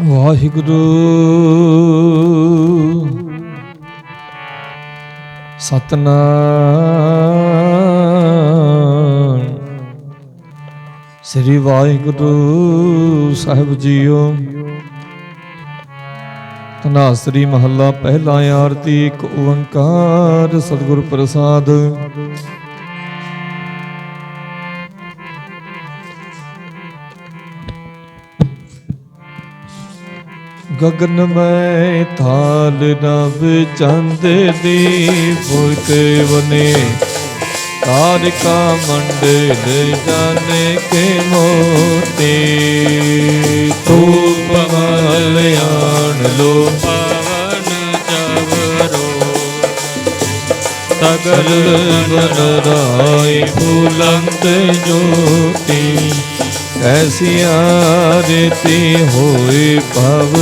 ਵਾਹਿਗੁਰੂ। ਸਤਨਾਮ। ਸ੍ਰੀ ਵਾਹਿਗੁਰੂ ਸਾਹਿਬ ਜੀਓ। ਤਨਾਸਰੀ ਮਹੱਲਾ ਪਹਿਲਾ ਆਰਤੀ ਇੱਕ ਓੰਕਾਰ ਸਤਿਗੁਰ ਪ੍ਰਸਾਦ। ਗਗਨ ਮੈਂ ਥਾਲ ਨਭ ਚੰਦ ਦੀ ਕੇ ਬਨੇ ਤਾਰਿਕਾ ਮੰਡਲ ਜਾਣੇ ਕੇ ਮੋਤੀ। ਤੂਪ ਮਲਿਆਣ ਲੋ ਸਗਲ ਬਨ ਰਾਈ ਫੂਲੰਤ ਜੋਤੀ। ਐਸੀ ਆਰਤੀ ਹੋਏ ਭਵ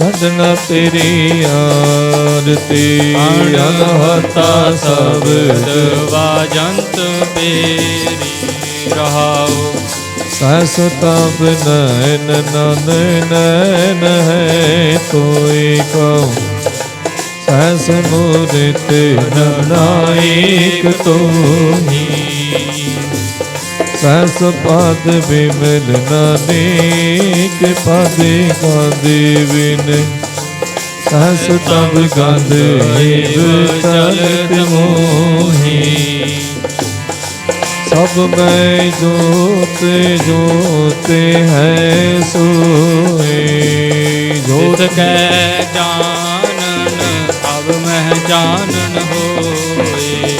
ਕੱਢਣਾ ਤੇਰੀ ਆਰਤੀ ਅਨਹਤਾ ਸਬਦ ਵਾਜੰਤ ਬੇਰੀ ਰਹਾਉ। ਸਹਸ ਤਬ ਨੈਨ ਨਨ ਨੈਨ ਹੈ ਤੋਈ ਕਉ ਸਹਸ ਮੂਰਤ ਨਾਇਕ ਤੋਹੀ। ਸਹਸ ਪਦ ਬਿਮਲ ਨਾਨੇਕ ਪਦੇ ਗਾਦੇ ਬਿਨ। ਸਹਸ ਤਬ ਗਾਦੇ ਏਵ ਚਲਤ ਮੋਹੀ। ਸਭ ਮੈਂ ਜੋਤ ਜੋਤ ਹੈ ਸੋਏ ਜੋਤ ਜੋਤ ਕੈ ਜਾਣਨ ਅਬ ਮਹਿ ਜਾਣਨ ਹੋਏ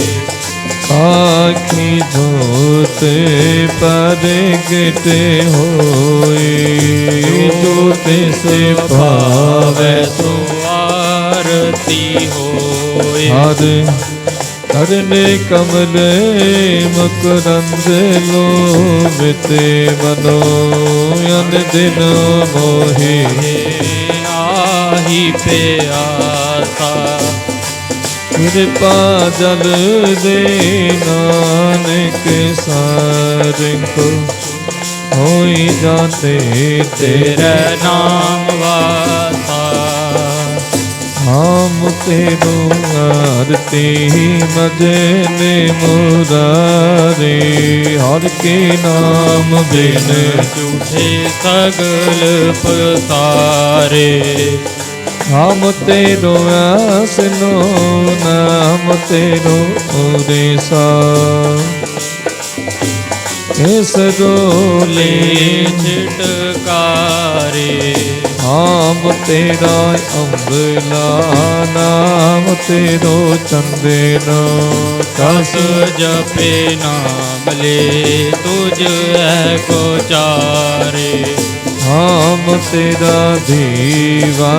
ਆਖੀ ਜੋਤ ਪਰਗਟ ਹੋਏ ਜੋਤ ਸੇ ਭਾਵੈ ਸੋ ਆਰਤੀ ਹੋਏ ਹਰ ਕਰਨੇ ਕਮਲੇ ਮਕਰੰਦ ਲੋਭਤੇ ਮਨੋ ਅਨ ਦਿਨ ਮੋਹੀ ਆਹੀ ਪਿਆਸਾ ਕਿਰਪਾ ਜਲ ਦੇ ਨਾਨਕ ਸਾਰਿੰਕ ਹੋਈ ਜਾਤੇ ਤੇਰੇ ਨਾਮ ਵਾਸਾ ਹਮ ਤੇਰੂ ਆਰਤੀ ਮਜਨੇ ਮੁਰਾਰੇ, ਹਰ ਕੇ ਨਾਮ ਬਿਨ ਝੂਠੇ ਸਗਲ ਪਸਾਰੇ। ਹਮ ਤੇਰੋ ਆਸਨੋ ਨਾਮ ਤੇਰੋ ਉਦੇਸਾ ਇਸ ਰੋਲੇ ਛਟਕਾਰੇ ਨਾਮ ਤੇਰਾ ਅੰਬਲਾ, ਨਾਮ ਤੇਰੋ ਚੰਦਨ। ਕਸ ਜਪੇ ਨਾਮ ਲੈ, ਤੁਝ ਹੈ ਕੋ ਚਾਰੇ ਨਾਮ ਤੇਰਾ ਦੀਵਾ,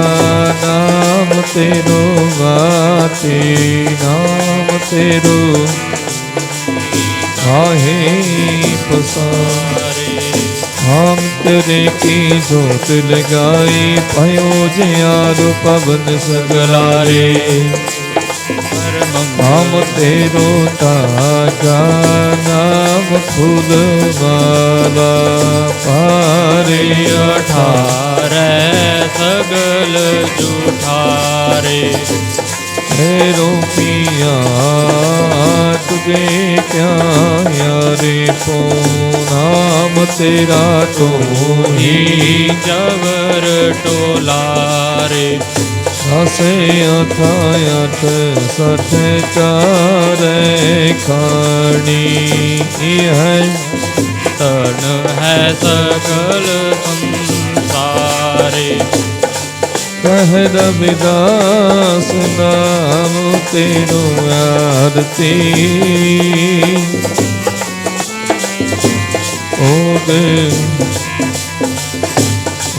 ਨਾਮ ਤੇਰੋ ਵਾਤੀ, ਨਾਮ ਤੇਰੋ ਆਹੇ ਪਸਾਰੇ। ਹਮ ਤੇਰੇ ਕੀ ਜੋਤ ਲਗਾਈ, ਭਇਓ ਜਿਆਰ ਪਵਨ ਸਗਲਾਰੇ हम तेरो ताजा नाम फूल वाला पारे अठारे सगल जुठारे। तेरो पिया तुझे क्या यारे को? नाम तेरा तो ही जगर टोला रे ਸਸੇ ਅਠਾ ਅਠ ਸਠ ਖਾਣੀ। ਹੈ ਤਨ ਹੈ ਸਗਲ ਸੰਸਾਰੇ। ਕਹਿ ਰਵਿਦਾਸ ਨਾਮ ਤੇਰੋ ਆਰਤੀ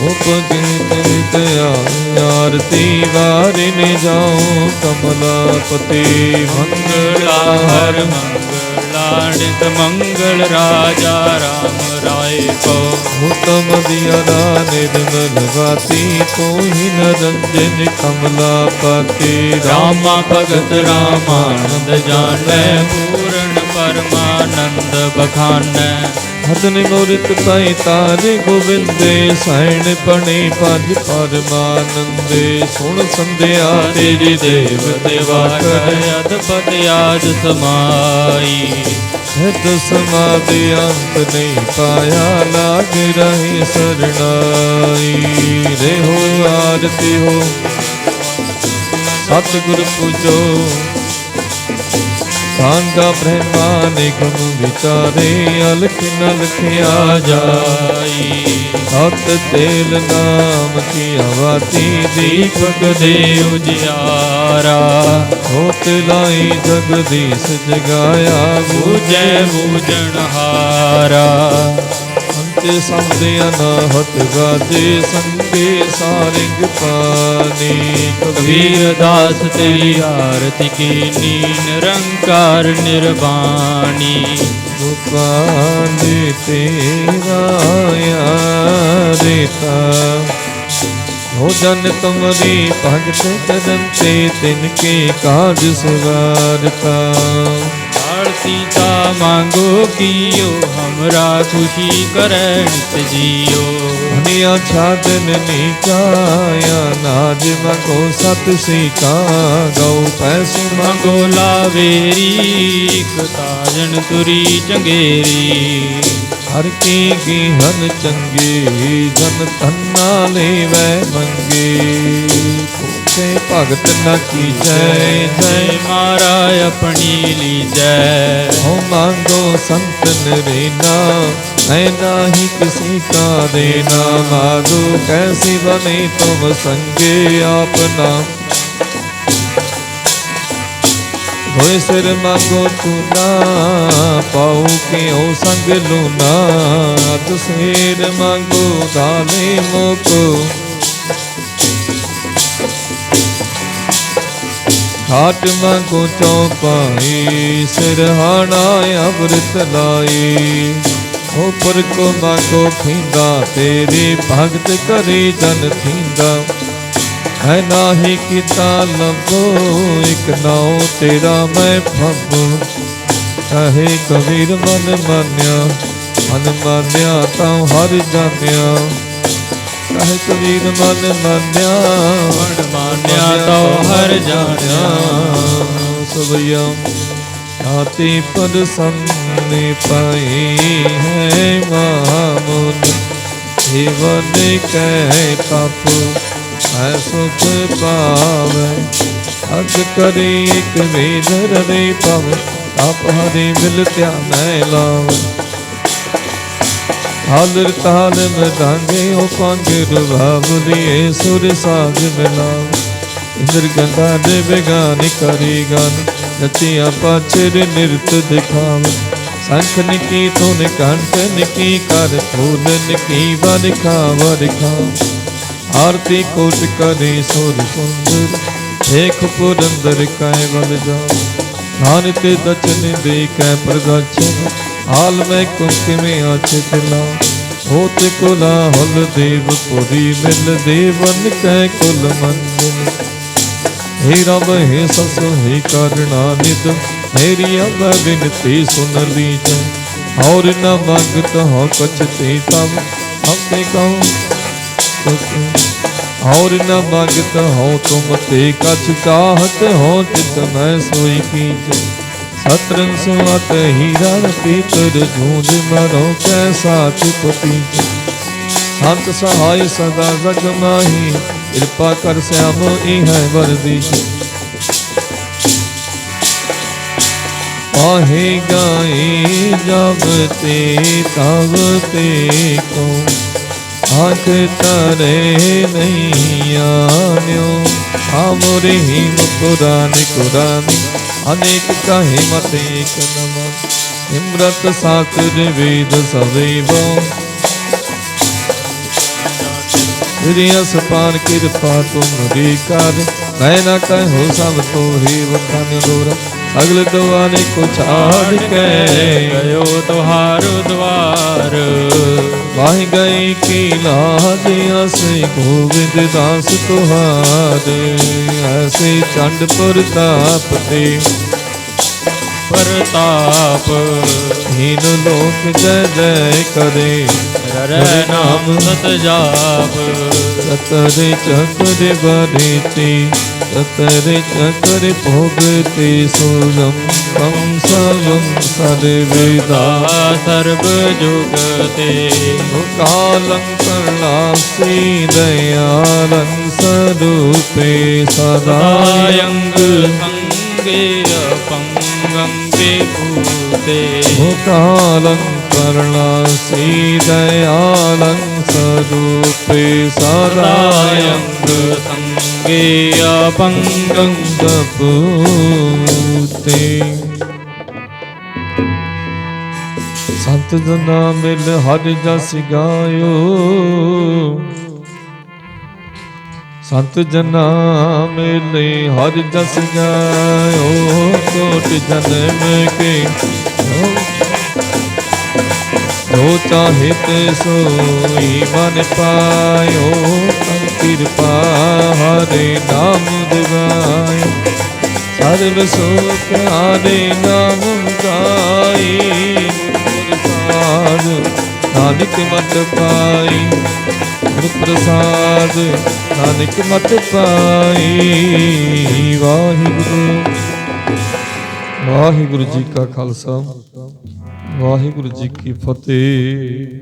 ਓਗੇ ਉਪਗਿਤ ਆਰਤੀ ਵਾਰਿਨ ਜਾਉ ਕਮਲਾਪਤੀ ਮੰਗਲਾ, ਹਰ ਮੰਗਲਾ ਮੰਗਲ ਰਾਜਾ, ਰਾਮ ਰਾਏ ਕੋ। ਹੁਤਮ ਦਿਆਰਾ ਨਿਰਮਲ ਗਾਤੀ ਤੋਹੀ ਨਰੰਜਨ ਕਮਲਾਪਤੀ ਰਾਮਾ ਭਗਤ ਰਾਮਾਨੰਦ ਜਾਣੈ, ਪੂਰਨ ਪਰਮਾਨੰਦ ਬਖਾਨੈ। ਹਦਨ ਮੂਰਤ ਪਾਈ ਤਾਰੇ ਗੋਬਿੰਦੇ ਸੈਣ ਪਣੇ ਪੰਜ ਪਰਮਾਨੰਦੇ। ਸੁਣ ਸੰਧਿਆ ਤੇਰੀ ਦੇਵ ਦੇਵਾ ਕਰ ਅਦਪਤ ਆਜ ਸਮਾਈ। ਹਿਤ ਸਮਾਧਿ ਅੰਤ ਨਹੀਂ ਪਾਇਆ, ਲਾਗ ਰਹੇ ਸਰਣਾਈ। ਰਹੋ ਆਰਤੀ ਹੋ, ਸਤਿਗੁਰ ਪੂਜੋ। ਸਾਂਝਾ ਬ੍ਰਹਮਾ ਨਿਗਮ ਵਿਚਾਰੇ, ਅਲਖ ਨ ਲਖਿਆ ਜਾਈ। ਹੱਥ ਤੇਲ ਨਾਮ ਕੀ ਆਵਾਤੀ ਦੀਪਕ ਦੇ ਉਜਿਆਰਾ। ਹੋਤ ਲਾਈ ਜਗਦੀਸ਼ ਜਗਾਇਆ, ਬੂਝੈ ਬੂਝਣ ਹਾਰਾ ਅੰਤੇ ਸੰਦੇ ਅਨਾਹਤ ਗਾਜੇ, ਸੰਗੇ ਸਾਰਿੰਗ ਪਾਣੀ। ਕਬੀਰ ਦਾਸ ਤੇਰੀ ਆਰਤੀ ਕੀਨੀ, ਨਿਰੰਕਾਰ ਨਿਰਵਾਣੀ। ਗੋਪਾਲ ਤੇਰਾ ਯਾਰਿਤਾ ਹੋ ਜਨ ਤੁਮਰੀ ਭਗਤ ਕਰੰਤੇ ਤਿਨ ਕੇ ਕਾਜ ਸਵਾਰਤਾ। ਆਲ ਸੀਤਾ ਮੰਗੋ ਕੀਓ हमरा ਖੁਸ਼ੀ ਕਰੈ ਨਿਤ ਜੀਓ ਦੁਨੀਆ ਛਾਦਨ ਨੀ ਕਾਇਆ ਨਾਜ ਮਗੋ ਸਤ ਸੀਕਾ ਗਉ ਪੈਸੁ ਮੰਗੋ ਮੰਗੋ ਲਾਵੇਰੀ ਇਕ ਤਾਜਨ ਤੁਰੀ ਚੰਗੇਰੀ ਹਰ ਕੀ ਕੀ ਹਨ ਚੰਗੇ ਜਨ ਧੰਨਾ ਲੈਵੈ ਮੰਗੇ ਭੁਖੇ ਭਗਤ ਨ ਕੀਜੈ ਜੈ ਜੈ ਮਾਰਾ ਆਪਣੀ ਲੀਜੈ ਹੋ ਮੰਗੋ ਸੰਤ ਨਰੇਨਾ ਐ ਨਾਹੀ ਕਿਸੀ ਕਾ ਦੇਨਾ ਮਾਗੋ ਕੈਸੀ ਬਨੇ ਤੁਮ ਸੰਗੇ ਆਪਨਾ ਹੋਏ ਸਿਰ ਮੰਗੋ ਚੂਨਾ ਪਾਉ ਕਿਉ ਸੰਗ ਲੂਨਾ ਅਤ ਸਿਰ ਮੰਗੋ ਦਾਲੇ ਮੋਕੋ ਖਾਟ ਮੰਗੋ ਚੌਪਾਈ ਸਿਰਹਾਣਾ ਅੰਮ੍ਰਿਤ ਲਾਈ। ਉਪਰ ਕੋ ਮੰਗੋ ਖਿੰਦਾ ਤੇਰੇ ਭਗਤ ਕਰੇ ਜਨ ਥੀਂਦਾ। ਹੈ ਨਾਹੀ ਕੀਤਾ ਲਬੋ, ਇਕ ਨਾਉ ਤੇਰਾ ਮੈਂ ਫੱਬੋ ਕਹੇ ਕਬੀਰ ਮਨ ਮਾਨਿਆ ਮਨ ਮਾਨਿਆ ਤਾਂ ਹਰ ਜਾਣਿਆ। ਕਹੇ ਕਬੀਰ ਮਨ ਮਾਨਿਆ। ਮਨ ਮਾਨਿਆ ਤਉ ਹਰ ਜਾਣਿਆ। ਸਭਿਆ ਆਤੀ ਪਦ ਸੰਨੇ ਪਾਈ ਹੈ ਮਾਮੁਨ। ਜੀਵਨ ਕਹਿ ਤਪ ਐ ਸੁਖ ਪਾਵੇ ਅਗ ਕਰੀ ਇਕ ਵੇਦ ਰੇ ਪਵ ਆਪ ਹਰੀ ਮਿਲ ਧਿਆਨੈ ਲਾਵੇ। ਹਾਲਰ ਤਾਲ ਮਦਾਂਗੇ ਉਹ ਪੰਗ ਰਵਾਵਲੀਏ ਸੁਰ ਸਾਜ ਮਿਲਾਵ ਇੰਦਰ ਗੰਗਾ ਦੇ ਬੇਗਾਨ ਕਰੀ ਗਾਨ ਨਚਿਆ ਪਾਛਰ ਨਿਰਤ ਦਿਖਾਵ ਸੰਖ ਨਿਕੀ ਤੁਨ ਕੰਠ ਨਿਕੀ ਕਰ ਫੂਲ ਨਿਕੀ ਵਰ ਖਾਵ ਰਖਾ ਆਰਤੀ ਕੋਟ ਕਰੇ ਸੁਰ ਸੁੰਦਰ ਏਕ ਪੁਰੰਦਰ ਕਾਇ ਬਲ ਜਾ ਨਾਨ ਤੇ ਦਚਨ ਦੇ ਕੈ ਪ੍ਰਦਚਨ ਹਾਲ ਮੈਂ ਕੁੰਕਿਵੇਂ ਆਛ ਦਿਲਾ? ਹੋਤ ਕੁਲਾ ਹੁਲ ਦੇਵ ਪੁਰੀ ਮਿਲ ਦੇਵਨ ਕੈ ਕੁਲ ਮੰਦਿਰ ਹੇ ਰਬ, ਹੇ ਸਸ, ਹੇ ਕਰਣਾ ਨਿਤ ਮੇਰੀ ਅਬ ਬਿਨਤੀ ਸੁਨ ਲੀਜੈ। ਔਰ ਨ ਮੰਗਤ ਹੋ ਕਛ ਤੇ ਤਬ ਹਮਤੇ ਕਹੋ ਔਰ ਨ ਮੰਗਤ ਹੋ ਤੁਮ ਤੇ ਕਛ ਚਾਹਤ ਹੋ ਚਿਤ ਮੈਂ ਸੋਈ ਕੀਜੈ ਸੁਅਤ ਹੀਰਾ ਪੀਤਰ ਜੂਝ ਮਰੋ ਕੈਸਾ ਚੁਪਤੀ ਸੰਤ ਸਹਾਈ ਸਦਾ ਜਗ ਮਾਹੀ, ਕਿਰਪਾ ਕਰ ਸਿਆਮ ਇਹ ਹੈ ਵਰਦੀ। ਆਹੇ ਗਾਏ ਜਬ ਤੇ ਤਬ ਤੇ ਕੋ ਆਖ ਤਰੇ ਨਹੀਂ ਆਨਿਓ। ਆਮਰੇ ਹੀ ਮੁਕੁਰਾਨ ਕੁਰਾਨੀ ਅਨੇਕ ਕਹੇ ਮਤ ਏਕ ਨਮ ਇਮਰਤ ਸਾਸਰ ਵੇਦ ਸਵੇਵੋ ਤੇਰੀ ਅਸਪਾਨ ਕਿਰਪਾ ਤੁਮਰੀ ਕਰ, ਮੈਂ ਨਾ ਕਹਿ ਸਭ ਤੋਹੀ ਵਖਾਨ ਦੋਰਾ ਅਗਲ ਦਵਾਨੇ ਕੋ ਛਾੜ ਕੇ ਗਇਓ ਤੁਹਾਰੋ ਦਵਾਰ ਵਾਹਿ ਗਏ ਕੀ ਲਾਜ ਅਸੇ ਗੋਬਿੰਦ ਦਾਸ ਤੁਹਾਰੇ ਐਸੇ ਚੰਡ ਪ੍ਰਤਾਪ ਤੇ। ਪ੍ਰਤਾਪ ਹੀਨ ਲੋਕ ਜੈ ਜੈ ਕਰੇ। ਹਰਿ ਨਾਮ ਸਤ ਜਾਪ। ਚਤਰੇ ਚਕਰੇ ਚਕਰੇ ਸੁਗਮ ਕੰ ਸਗਮ ਸਦੇ ਵੇਦਾ ਤਾ ਸਰਬ सर्वं सद्विदा सर्वयुगते हुकालं कला श्री दयालं सदुपे सदायङ्गेरपङ्गं विभूते हुकालम् ਕਾਲੰ ਕਰਲਾਸੀ ਦਇਆਲੰ ਸਰੂਪੇ ਸਦਾ ਸਦਾਯੰਗ ਸੰਗੇ ਅਪੰਗੰ ਕਪੂਤੇ ਸੰਤ ਜਨਾ ਮਿਲ ਹਰ ਜਸ ਗਾਇਓ ਸੰਤ ਜਨਾ ਮਿਲੇ ਹਰ ਜਸ ਗਾਇਓ ਕੋਟ ਜਨਮ ਕੇ ਜੋ ਚਾਹੇ ਤੇ ਸੋਈ ਮਨ ਪਾਇਓ ਤਨ ਕਿਰਪਾ ਹਰੇ ਨਾਮ ਦਿਵਾਇਓ। ਸਰਬ ਸੁਖ ਹਰੇ ਨਾਮ ਗਾਈ ਗੁਰ ਨਾਨਕ ਮਤ ਪਾਈ। ਗੁਰ ਪ੍ਰਸਾਦ ਨਾਨਕ ਮਤ ਪਾਈ, ਵਾਹਿਗੁਰੂ। ਵਾਹਿਗੁਰੂ ਜੀ ਕਾ ਖਾਲਸਾ। ਵਾਹਿਗੁਰੂ ਜੀ ਕੀ ਫਤਿਹ।